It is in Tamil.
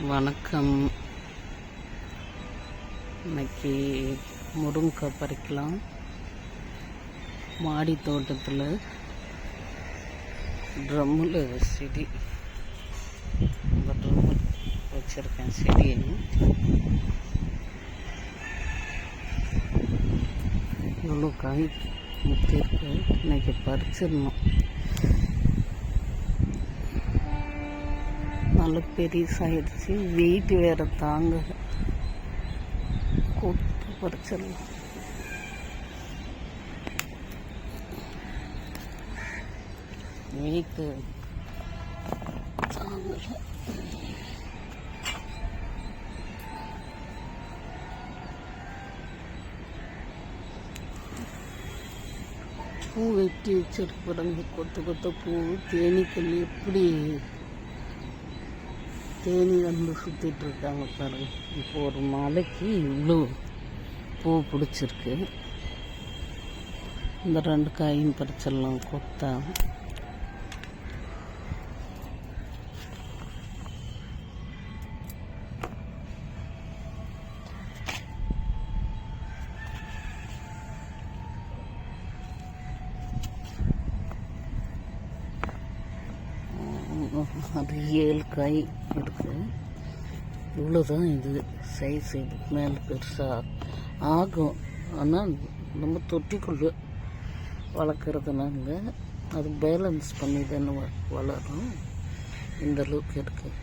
வணக்கம். இன்னைக்கு முருங்கை பறிக்கலாம். மாடி தோட்டத்தில் ட்ரம்மில் செடி. இந்த ட்ரம்மில் வச்சுருக்கேன் செடியை இவ்வளோ காய் முத்திருக்கு. இன்னைக்கு பறிச்சிடணும். நல்ல பெருசாயிடுச்சு. வெயிட் வேற தாங்க. கூட்டு பறிச்சிடலாம் வெயிட்டு தாங்கல. பூ வெட்டி வச்சிருக்கிறவங்க கொத்து கொத்த பூ தேனீக்கள் எப்படி? தேனி வந்து சுற்றிட்டு இருக்காங்க பாருங்க. இப்போ ஒரு மலைக்கு இவ்வளோ பூ பிடிச்சிருக்கு. இந்த ரெண்டு காயும் பறிச்சிடலாம் கொத்தா. அது ஏழு காய் இருக்கு இவ்வளோதான் இது சைஸ் இதுக்கு மேலே பெருசாக ஆகும். ஆனால் நம்ம தொட்டிக்குள்ளே வளர்க்குறதுனால அது பேலன்ஸ் பண்ணி தானே வளரும். இந்த அளவுக்கு இருக்குது